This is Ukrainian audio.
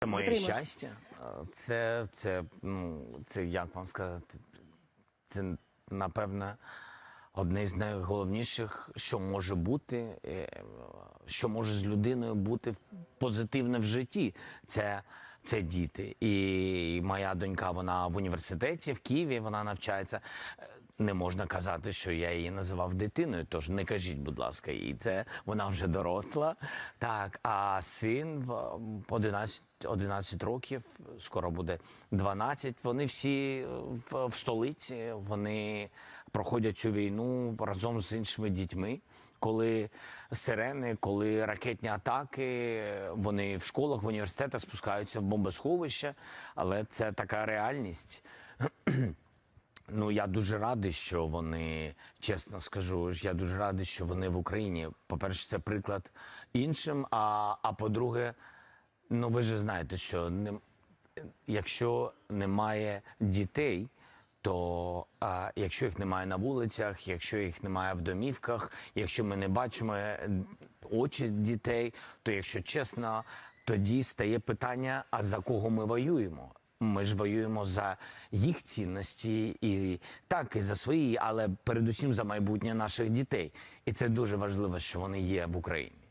Це моє Підтримує. щастя. Це, це, ну, це як вам сказати, це напевно одне з найголовніших, що може бути, е, що може з людиною бути позитивне в житті. Це, це діти. І моя донька, вона в університеті в Києві, вона навчається. Е, Не можна казати, що я її називав дитиною, тож не кажіть, будь ласка, їй це вона вже доросла. Так, а син в- 11, 11 років, скоро буде 12. Вони всі в, в столиці, вони проходять цю війну разом з іншими дітьми. Коли сирени, коли ракетні атаки, вони в школах, в університетах спускаються в бомбосховища, але це така реальність. Ну я дуже радий, що вони, чесно скажу, я дуже радий, що вони в Україні. По-перше, це приклад іншим. А, а по-друге, ну ви ж знаєте, що не, якщо немає дітей, то а, якщо їх немає на вулицях, якщо їх немає в домівках, якщо ми не бачимо е, очі дітей, то якщо чесно, тоді стає питання: а за кого ми воюємо? Ми ж воюємо за їх цінності і так, і за свої, але передусім за майбутнє наших дітей. І це дуже важливо, що вони є в Україні.